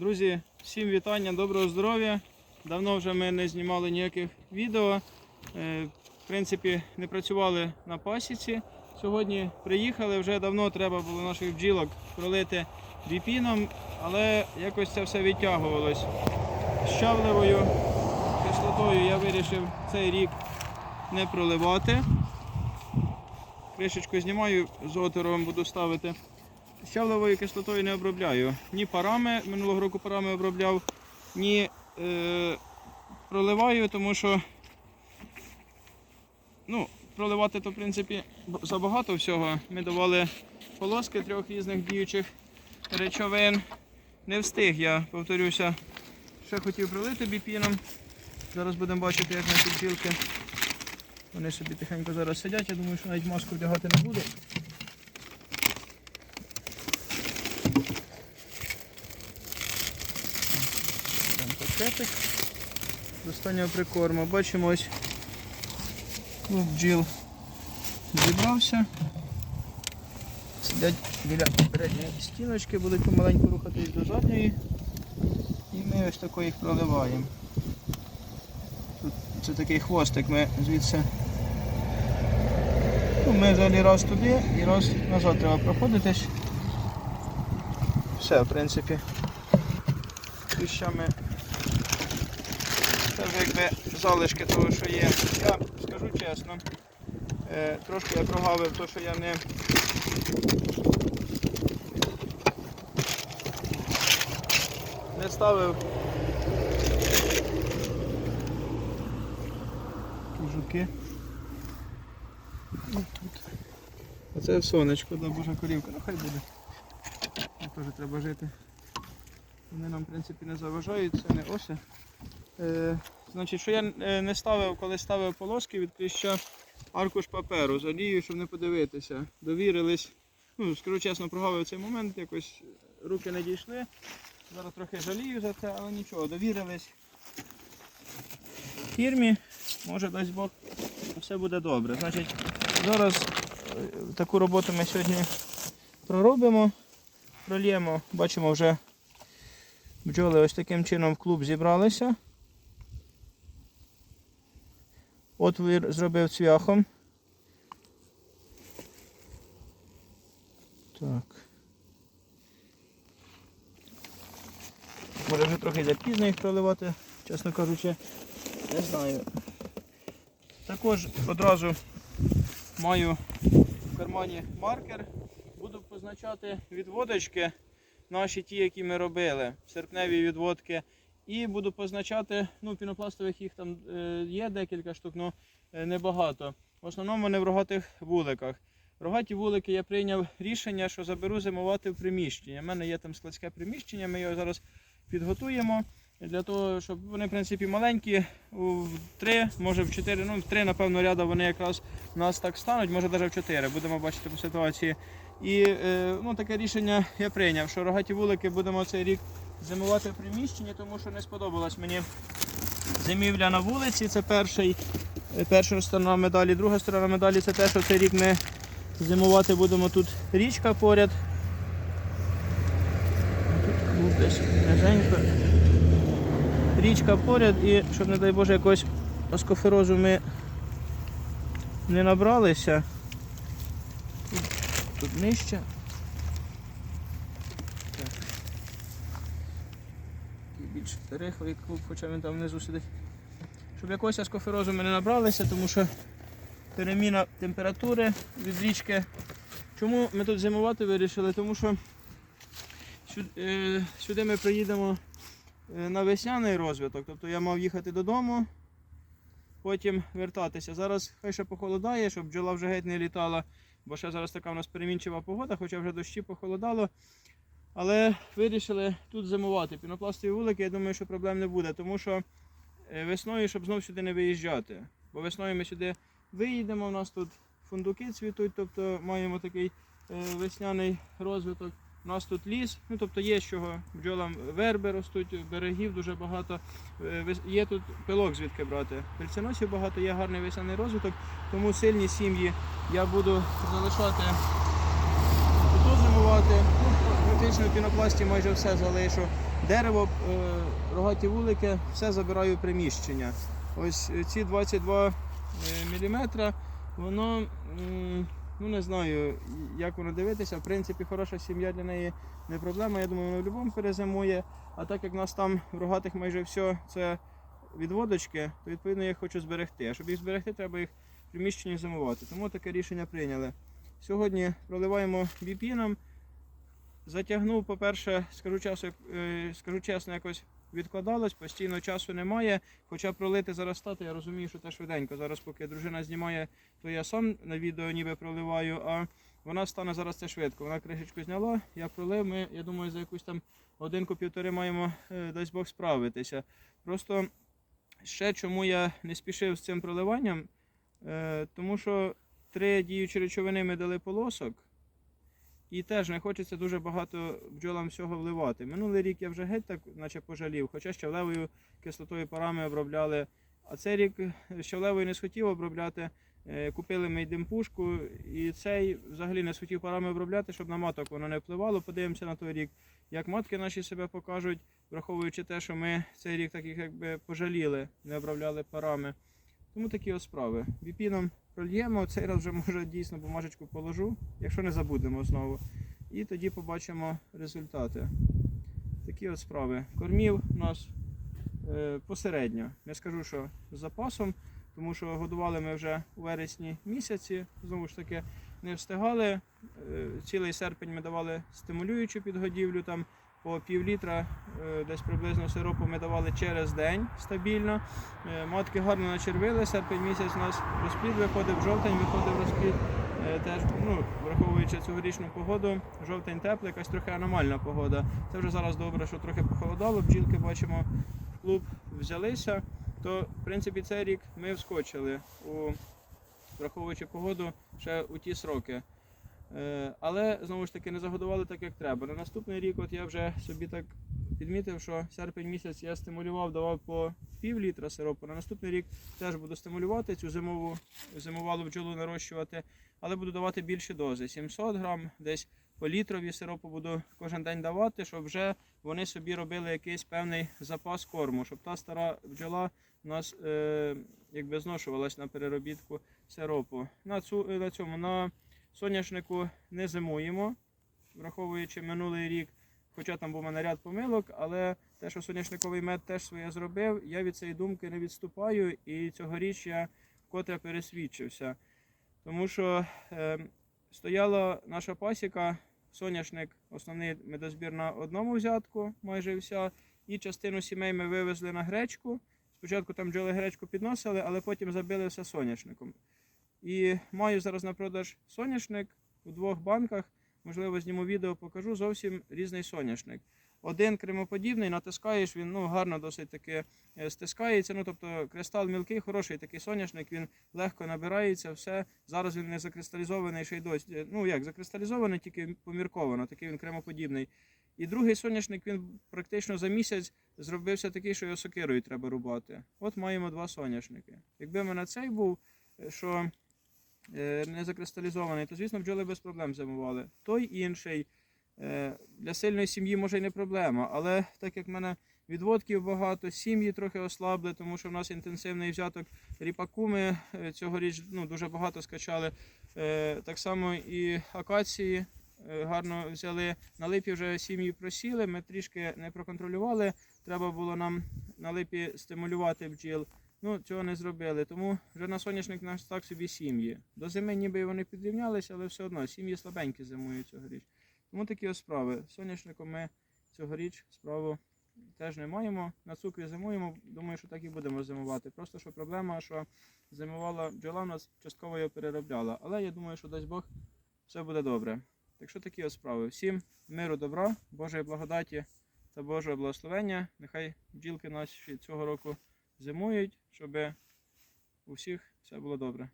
Друзі, всім вітання, доброго здоров'я. Давно вже ми не знімали ніяких відео. Е, В принципі, не працювали на пасіці. Сьогодні приїхали, вже давно треба було наших бджілок пролити біпіном, але якось це все відтягувалось. З щавлевою кислотою я вирішив цей рік не проливати. Кришечку знімаю, з отором буду ставити. Щавлевою кислотою не обробляю. Ні парами, минулого року парами обробляв, ні е, проливаю, тому що ну, проливати то в принципі забагато всього. Ми давали полоски трьох різних діючих речовин. Не встиг я, повторюся, ще хотів пролити біпіном. Зараз будемо бачити, як наші бджілки. Вони собі тихенько зараз сидять, я думаю, що навіть маску вдягати не буду. Там пакетик з останнього прикорму. Бачимо ось клуб бджіл зібрався. Сидять біля передньої стіночки, будуть помаленьку рухатись до задньої. І ми ось тако їх проливаємо. Тут це такий хвостик, ми звідси. Ну, ми взагалі раз туди і раз назад треба проходитись. Все, в принципі. Кліщами це вже якби залишки того, що є. Я скажу чесно, е, трошки я прогавив те, що я не не ставив такі жуки. Ось тут. Оце сонечко, да, божа корівка, ну хай буде. Теж треба жити. Вони нам в принципі не заважають, це не оси. Е, значить, що я е, не ставив, коли ставив полоски від кліща аркуш паперу, жалію, щоб не подивитися. Довірились. Ну, скажу чесно, прогавив цей момент, якось руки не дійшли. Зараз трохи жалію за це, але нічого, довірились фірмі. Може дасть Бог, все буде добре. Значить, зараз е, таку роботу ми сьогодні проробимо, прольємо, бачимо вже бджоли ось таким чином в клуб зібралися. Отвір зробив цвяхом. Так. Може вже трохи запізно їх проливати, чесно кажучи, не знаю. Також одразу маю в кармані маркер. Буду позначати відводочки, наші ті, які ми робили, серпневі відводки. І буду позначати, ну, пінопластових їх там е, є декілька штук, але небагато. В основному вони в рогатих вуликах. Рогаті вулики я прийняв рішення, що заберу зимувати в приміщення. У мене є там складське приміщення, ми його зараз підготуємо. Для того, щоб вони, в принципі, маленькі, в три, може в чотири, ну в три, напевно, ряда вони якраз у нас так стануть, може навіть в чотири. Будемо бачити по ситуації. І е, ну, таке рішення я прийняв, що рогаті вулики будемо цей рік зимувати в приміщенні, тому що не сподобалась мені зимівля на вулиці. Це перший, перша сторона медалі. Друга сторона медалі це те, що цей рік ми зимувати будемо тут річка поряд. Тут клуб десь низенько. Річка поряд і щоб, не дай Боже, якось оскоферозу ми не набралися. Тут нижче. Так. Такий більш рихлий клуб, хоча він там внизу сидить. Щоб якогось аскоферозу ми не набралися, тому що переміна температури від річки. Чому ми тут зимувати вирішили? Тому що сюди, е, сюди ми приїдемо е, на весняний розвиток. Тобто я мав їхати додому, потім вертатися. Зараз хай ще похолодає, щоб бджола вже геть не літала, бо ще зараз така у нас перемінчива погода, хоча вже дощі похолодало. Але вирішили тут зимувати. Пінопластові вулики, я думаю, що проблем не буде, тому що е, весною, щоб знов сюди не виїжджати. Бо весною ми сюди виїдемо, у нас тут фундуки цвітуть, тобто маємо такий е, весняний розвиток. У нас тут ліс, ну тобто є з чого бджолам верби ростуть, берегів дуже багато. Е, Є тут пилок звідки брати. Пельценосів багато, є гарний весняний розвиток, тому сильні сім'ї я буду залишати тут зимувати. Практично в пінопласті майже все залишу. Дерево, е, рогаті вулики, все забираю приміщення. Ось е, ці 22 мм, воно, ну не знаю, як воно дивитися. В принципі, хороша сім'я для неї не проблема. Я думаю, воно в будь-якому перезимує. А так як в нас там в рогатих майже все це відводочки, то відповідно я їх хочу зберегти. А щоб їх зберегти, треба їх в приміщенні зимувати. Тому таке рішення прийняли. Сьогодні проливаємо біпіном. Затягнув, по-перше, скажу, часу, е, скажу чесно, якось відкладалось, постійно часу немає. Хоча пролити зараз стати, я розумію, що це швиденько. Зараз, поки дружина знімає, то я сам на відео ніби проливаю, а вона стане зараз це швидко. Вона кришечку зняла, я пролив. Ми, я думаю, за якусь там годинку-півтори маємо, е, дасть Бог, справитися. Просто ще чому я не спішив з цим проливанням, е, тому що три діючі речовини ми дали полосок. І теж не хочеться дуже багато бджолам всього вливати. Минулий рік я вже геть так, наче пожалів, хоча щавлевою кислотою парами обробляли. А цей рік щавлевою не схотів обробляти. Е, Купили ми димпушку, і цей взагалі не схотів парами обробляти, щоб на маток воно не впливало. Подивимося на той рік, як матки наші себе покажуть, враховуючи те, що ми цей рік таких якби пожаліли, не обробляли парами. Тому такі от справи. Віпіном прольємо, цей раз вже може дійсно бумажечку положу, якщо не забудемо знову. І тоді побачимо результати. Такі от справи. Кормів у нас е, посередньо. Не скажу, що з запасом, тому що годували ми вже у вересні місяці. Знову ж таки, не встигали. Е, цілий серпень ми давали стимулюючу підгодівлю, там по пів літра, е, десь приблизно сиропу ми давали через день стабільно. Е, Матки гарно начервили, серпень місяць у нас розплід виходив, жовтень виходив розплід. Е, Теж, ну, враховуючи цьогорічну погоду, жовтень теплий, якась трохи аномальна погода. Це вже зараз добре, що трохи похолодало, бджілки бачимо в клуб взялися. То, в принципі, цей рік ми вскочили, у, враховуючи погоду, ще у ті сроки. Е, Але знову ж таки не загодували так, як треба. На наступний рік, от я вже собі так підмітив, що серпень місяць я стимулював, давав по пів літра сиропу. На наступний рік теж буду стимулювати цю зимову зимувалу бджолу нарощувати, але буду давати більші дози. 700 грам, десь по літрові сиропу буду кожен день давати, щоб вже вони собі робили якийсь певний запас корму, щоб та стара бджола у нас е, якби зношувалась на переробітку сиропу. На, цю, на цьому на соняшнику не зимуємо, враховуючи минулий рік, хоча там був у мене ряд помилок, але те, що соняшниковий мед теж своє зробив, я від цієї думки не відступаю і цьогоріч я вкотре пересвідчився. Тому що е, стояла наша пасіка, соняшник, основний медозбір на одному взятку, майже вся, і частину сімей ми вивезли на гречку. Спочатку там бджоли гречку підносили, але потім забили все соняшником. І маю зараз на продаж соняшник у двох банках. Можливо, зніму відео, покажу зовсім різний соняшник. Один кремоподібний, натискаєш, він ну, гарно досить таки е, стискається. Ну, тобто кристал мілкий, хороший такий соняшник, він легко набирається, все. Зараз він не закристалізований ще й досі. Ну як, закристалізований, тільки помірковано, такий він кремоподібний. І другий соняшник він практично за місяць зробився такий, що його сокирою треба рубати. От маємо два соняшники. Якби в мене цей був, е, що е, не закристалізований, то звісно бджоли без проблем зимували. Той інший е, для сильної сім'ї може й не проблема, але так як в мене відводків багато, сім'ї трохи ослабли, тому що в нас інтенсивний взяток ріпаку ми е, цьогоріч ну, дуже багато скачали. Е, Так само і акації е, гарно взяли. На липі вже сім'ї просіли, ми трішки не проконтролювали. Треба було нам на липі стимулювати бджіл. Ну, цього не зробили, тому вже на соняшник наш так собі сім'ї. До зими ніби вони підрівнялися, але все одно сім'ї слабенькі зимують цьогоріч. Тому такі ось справи. Соняшником ми цьогоріч справу теж не маємо. На цукрі зимуємо, думаю, що так і будемо зимувати. Просто що проблема, що зимувала бджола, нас частково її переробляла. Але я думаю, що дасть Бог, все буде добре. Так що такі ось справи. Всім миру, добра, Божої благодаті та Божого благословення. Нехай бджілки наші цього року зимують, щоб у всіх все було добре.